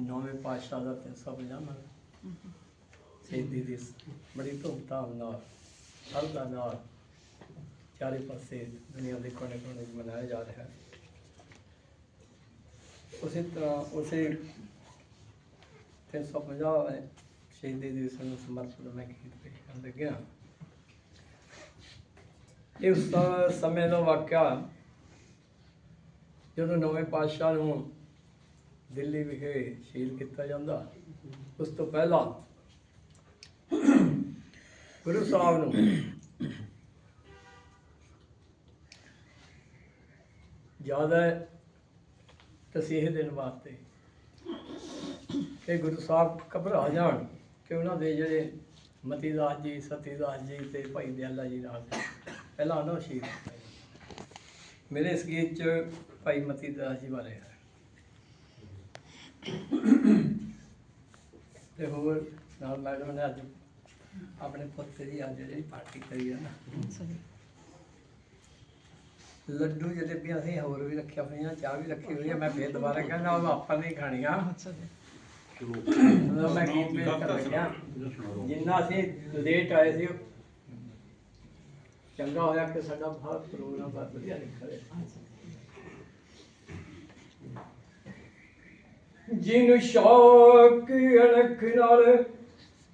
ਨੌਵੇਂ ਪਾਤਸ਼ਾਹ ਦਾ 350ਵਾਂ ਸ਼ਹੀਦੀ ਦਿਵਸ ਬੜੀ ਧੂਮਧਾਮ ਨਾਲ ਸਰਦਾ ਨਾਲ ਚਾਰੇ ਪਾਸੇ ਦੁਨੀਆ ਦੇ ਕੋਨੇ ਕੋਨੇ ਮਨਾਇਆ ਜਾ ਰਿਹਾ ਹੈ। ਉਸੇ ਤਰ੍ਹਾਂ ਉਸੇ 350 ਸ਼ਹੀਦੀ ਦਿਵਸ ਨੂੰ ਸਮਰਪਿਤ ਮੈਂ ਗੀਤ ਪੇਸ਼ ਕਰਨ ਲੱਗਿਆ ਦਾ ਸਮੇਂ ਦਾ ਵਾਕਿਆ ਜਦੋਂ ਨਵੇਂ ਪਾਤਸ਼ਾਹ ਨੂੰ ਦਿੱਲੀ ਵਿਖੇ ਸ਼ਹੀਦ ਕੀਤਾ ਜਾਂਦਾ। ਉਸ ਤੋਂ ਪਹਿਲਾਂ ਗੁਰੂ ਸਾਹਿਬ ਨੂੰ ਜ਼ਿਆਦਾ ਤਸੀਹ ਦੇਣ ਵਾਸਤੇ ਕਿ ਗੁਰੂ ਸਾਹਿਬ ਘਬਰਾ ਜਾਣ ਕਿ ਉਹਨਾਂ ਦੇ ਜਿਹੜੇ ਮਤੀਦਾਸ ਜੀ, ਸਤੀਦਾਸ ਜੀ ਤੇ ਭਾਈ ਦਿਆਲਾ ਜੀ ਨਾਲ ਪਹਿਲਾਂ ਉਹਨਾਂ ਨੂੰ ਸ਼ਹੀਦ ਕੀਤਾ ਮੇਰੇ ਇਸ ਗੀਤ 'ਚ ਭਾਈ ਮਤੀਦਾਸ ਜੀ ਬਾਰੇ ਹੈ। ਤੇ ਹੋਰ ਨਾਲ ਮੈਡਮ ਨੇ ਅੱਜ ਆਪਣੇ ਪੁੱਤ ਦੀ ਅੱਜ ਜਿਹੜੀ ਪਾਰਟੀ ਕਰੀ ਹੈ ਨਾ। ਲੱਡੂ ਜਲੇਬੀਆਂ ਅਸੀਂ ਹੋਰ ਵੀ ਰੱਖਿਆ ਹੋਈਆਂ ਚਾਹ ਵੀ ਰੱਖੀ ਹੋਈ ਹੈ ਮੈਂ ਫੇਰ ਦੁਬਾਰਾ ਕਹਿੰਦਾ ਉਹ ਆਪਾਂ ਨਹੀਂ ਖਾਣੀਆਂ। ਮਤਲਬ ਮੈਂ ਗੀਤ ਕਰ ਜਿੰਨਾ ਅਸੀਂ ਲੇਟ ਆਏ ਸੀ ਚੰਗਾ ਹੋਇਆ ਕਿ ਸਾਡਾ ਬਹੁਤ ਪ੍ਰੋਗਰਾਮ ਬਹੁਤ ਵਧੀਆ ਨਿਕਲਿਆ। ਜਿਨ ਸ਼ੌਕ ਅਣਖ ਨਾਲ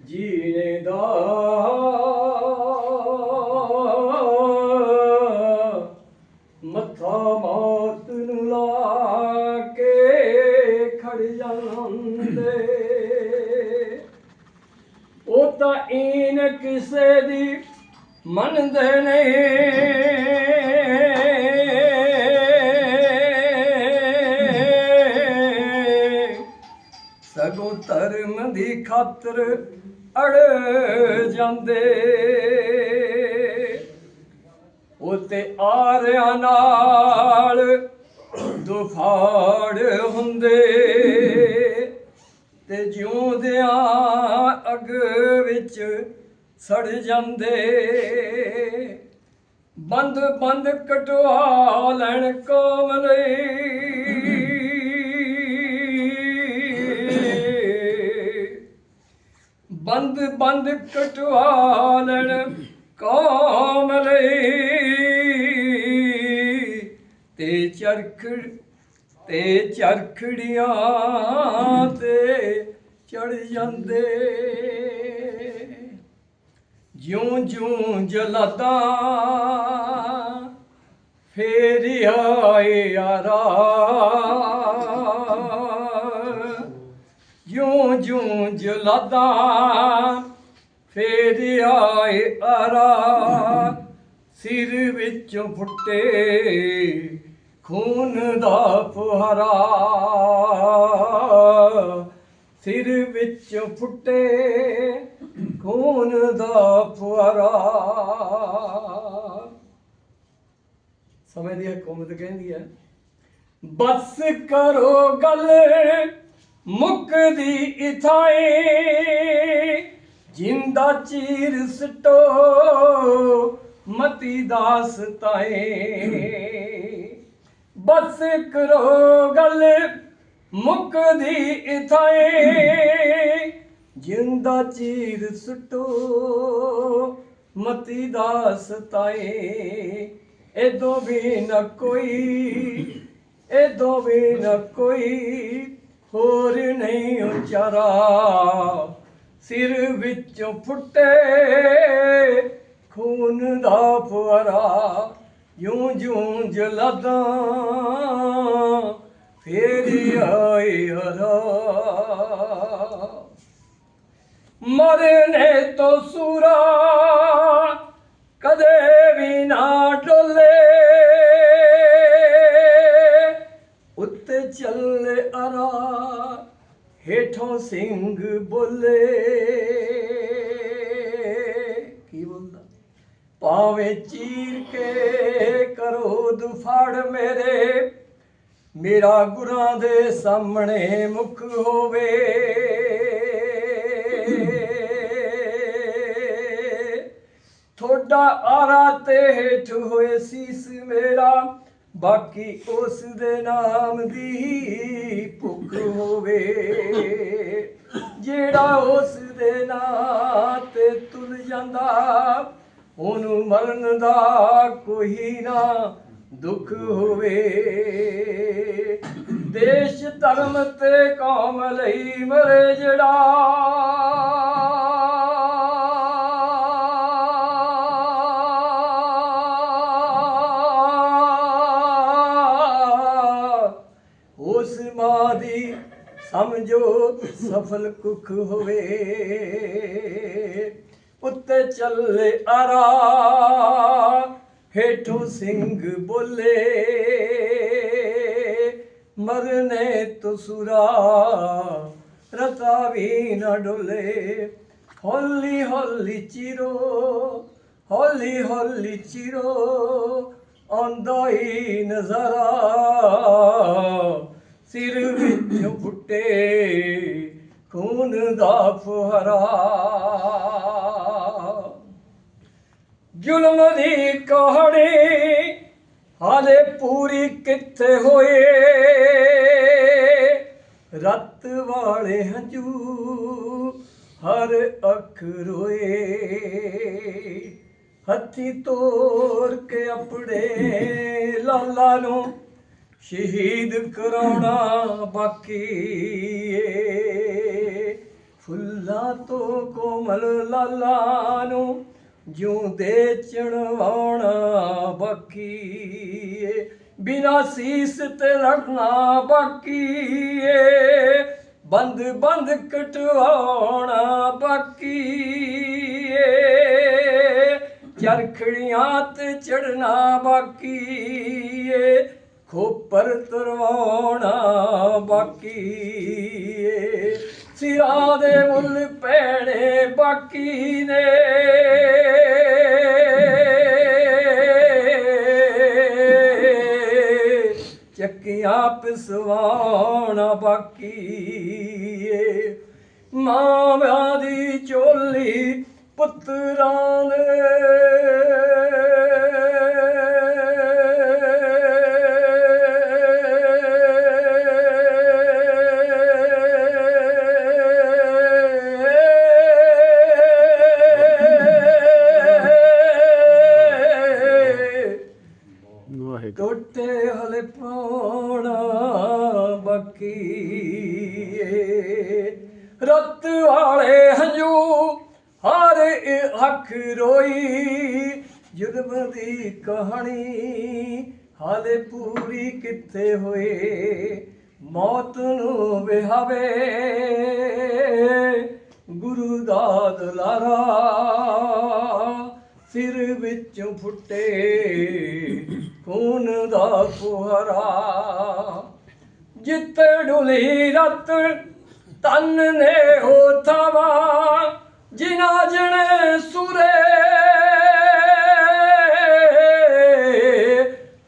ਜੀਣੇ ਦਾ। ਮੱਥਾ ਮਾਤ ਨੂੰ ਲਾ ਕੇ ਖੜ ਜਾਂਦੇ। ਉਹ ਤਾਂ ਇਨ ਕਿਸੇ ਦੀ ਮੰਨਦੇ ਨੇ। ਸਗੋਂ ਧਰਮ ਦੀ ਖਾਤਰ ਅੜ ਜਾਂਦੇ। ਉਤੇ ਆਰਿਆਂ ਨਾਲ ਦੁਫਾੜ ਹੁੰਦੇ। ਤੇ ਜਿਉਂਦਿਆਂ ਅਗ ਵਿੱਚ ਸੜ ਜਾਂਦੇ। ਬੰਦ ਬੰਦ ਕਟਵਾ ਲੈਣ ਕੋਮਲੇ ਬੰਦ ਬੰਦ ਕਟਵਾ ਲੈਣ ਕੌਮ ਲਈ ਤੇ ਚਰਖ ਤੇ ਚਰਖੜੀਆਂ ਤੇ ਚੜ ਜਾਂਦੇ। ਜਿਉਂ ਜਿਉਂ ਜਲਾਦਾ ਫੇਰ ਆਏ ਯਾਰਾ। ਜਿਉਂ ਜਿਉਂ ਜਲਾਦਾ ਫੇਰ ਆਏ ਅਰਾ। ਸਿਰ ਵਿੱਚੋਂ ਫੁੱਟੇ ਖੂਨ ਦਾ ਫੁਹਾਰਾ। ਸਿਰ ਵਿੱਚੋਂ ਫੁੱਟੇ ਖੂਨ ਦਾ ਫੁਹਾਰਾ। ਸਮੇਂ ਦੀ ਹਕੂਮਤ ਕਹਿੰਦੀ ਹੈ, ਬਸ ਕਰੋ ਗੱਲ ਮੁੱਕਦੀ ਇਥਾਏ, ਜਿੰਦਾ ਚੀਰ ਸਟੋ, ਮਤੀ ਦਾਸ ਤਾਏ। ਬਸ ਕਰੋ ਗੱਲ ਮੁੱਕਦੀ ਇਥਾਏ, ਜਿੰਦਾ ਚੀਰ ਸਟੋ, ਮਤੀ ਦਾਸ ਤਾਏ। ਇਦੋਂ ਵੀ ਨਾ ਕੋਈ ਇਦੋਂ ਵੀ ਨਾ ਕੋਈ ਹੋਰ ਨਹੀਂ ਉਚਾਰਾ। ਸਿਰ ਵਿੱਚੋਂ ਫੁੱਟੇ ਖੂਨ ਦਾ ਫੁਆਰਾ ਯੂੰ ਜੂੰ ਜਲਦਾ ਫੇਰੀ ਆਏ ਹਰਾ। ਮਰਨੇ ਤੋਂ ਸੂਰਾ ਕਦੇ ਵੀ ਨਾ ਡੋਲੇ। ਚੱਲ ਅਰਾ, ਹੇਠੋਂ ਸਿੰਘ ਬੋਲੇ। ਕੀ ਬੋਲਦਾ? ਪਾਵੇਂ ਚੀਰ ਕੇ ਕਰੋ ਦੁਫੜ ਮੇਰੇ, ਮੇਰਾ ਗੁਰਾਂ ਦੇ ਸਾਹਮਣੇ ਮੁਖ ਹੋਵੇ। ਥੋੜਾ ਆਰਾ ਤੇ ਹੇਠ ਹੋਏ ਸੀਸ ਮੇਰਾ ਬਾਕੀ ਉਸ ਦੇ ਨਾਮ ਦੀ ਭੁੱਖ ਹੋਵੇ। ਜਿਹੜਾ ਉਸ ਦੇ ਨਾਂ ਤੇ ਤੁਲ ਜਾਂਦਾ, ਉਹਨੂੰ ਮਰਨ ਦਾ ਕੋਈ ਨਾ ਦੁੱਖ ਹੋਵੇ। ਦੇਸ਼ ਧਰਮ ਤੇ ਕੌਮ ਲਈ ਮਰੇ ਜਿਹੜਾ ਸਮਝੋ ਸਫਲ ਕੁੱਖ ਹੋਵੇ। ਉੱਤੇ ਚੱਲੇ ਆਰਾ, ਹੇਠੋਂ ਸਿੰਘ ਬੋਲੇ। ਮਰਨੇ ਤਸੁਰਾ ਰਤਾ ਵੀ ਨਾ ਡੋਲੇ। ਹੌਲੀ ਹੌਲੀ ਚਿਰੋ, ਹੌਲੀ ਹੌਲੀ ਚਿਰੋ, ਆਉਂਦਾ ਹੀ ਨਜ਼ਾਰਾ। ਵਿੱਚ ਫੁੱਟੇ, ਖੂਨ ਦਾ ਫੁਹਰਾ। ਜ਼ੁਲਮ ਦੀ ਕਹਾਣੀ ਹਾਲੇ ਪੂਰੀ ਕਿੱਥੇ ਹੋਏ? ਰਤ ਵਾਲੇ ਹੰਝੂ ਹਰ ਅੱਖ ਰੋਏ। ਹੱਥੀ ਤੋਰ ਕੇ ਆਪਣੇ ਲਾਲਾ ਨੂੰ ਸ਼ਹੀਦ ਕਰਾਉਣਾ ਬਾਕੀ ਏ। ਫੁੱਲਾਂ ਤੋਂ ਕੋਮਲ ਲਾਲਾ ਨੂੰ ਜਿਉਂਦੇ ਚਣਵਾਉਣਾ ਬਾਕੀ ਏ। ਬਿਨਾ ਸੀਸ ਤੇ ਲੜਨਾ ਬਾਕੀ ਏ। ਬੰਦ ਬੰਦ ਕਟਵਾਉਣਾ ਬਾਕੀ ਏ। ਚਰਖੜੀਆਂ ਤੇ ਚੜਨਾ ਬਾਕੀ ਏ। ਖੋਪਰ ਤਰਵਾਉਣਾ ਬਾਕੀ ਏ। ਸਿਰਾਂ ਦੇ ਮੁੱਲ ਪੈਣੇ ਬਾਕੀ ਨੇ। ਚੱਕੀਆਂ ਪਿਸਵਾਉਣਾ ਬਾਕੀ ਏ। ਮਾਂ ਵਾਹਿਗੁਰੂ। ਟੋਟੇ ਹਲੇ ਪਾਉਣਾ ਬਾਕੀ ਏ। ਰਤ ਵਾਲੇ ਹੰਝੂ, ਹਰ ਅੱਖ ਰੋਈ। ਜੁਰਮ ਦੀ ਕਹਾਣੀ, ਹਾਲੇ ਪੂਰੀ ਕਿੱਥੇ ਹੋਏ? ਮੌਤ ਨੂੰ ਵਿਹਾਵੇ। ਗੁਰੂ ਦਾ ਦੁਲਾਰਾ ਸਿਰ ਵਿੱਚੋਂ ਫੁੱਟੇ। ਖੂਨ ਦਾ ਫੁਹਾਰਾ ਜਿੱਤ ਡੁਲੀ ਰਤ ਤਨ ਨੇ ਹੋ ਥਵਾ ਜਿਨਾ ਜਣੇ ਸੁਰੇ।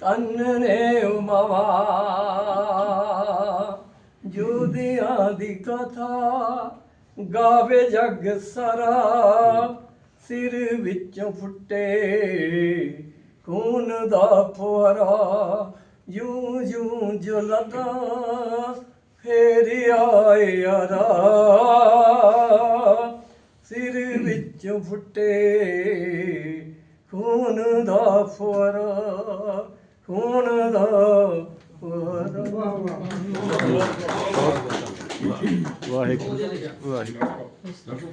ਤਨ ਨੇ ਉਮਵਾ। ਜੋਦਿਆਂ ਦੀ ਕਥਾ ਗਾਵੇ ਜਗ ਸਰਾ, ਸਿਰ ਵਿੱਚੋਂ ਫੁੱਟੇ। ਖੂਨ ਦਾ ਫੁਆਰਾ ਜੂ ਜੂ ਜਲਦਾ ਫੇਰ ਆਏ ਯਾਰਾ। ਸਿਰ ਵਿੱਚ ਫੁੱਟੇ ਖੂਨ ਦਾ ਫੁਆਰਾ, ਖੂਨ ਦਾ ਫੁਆਰਾ। ਵਾਹਿਗੁਰੂ ਵਾਹਿਗੁਰੂ।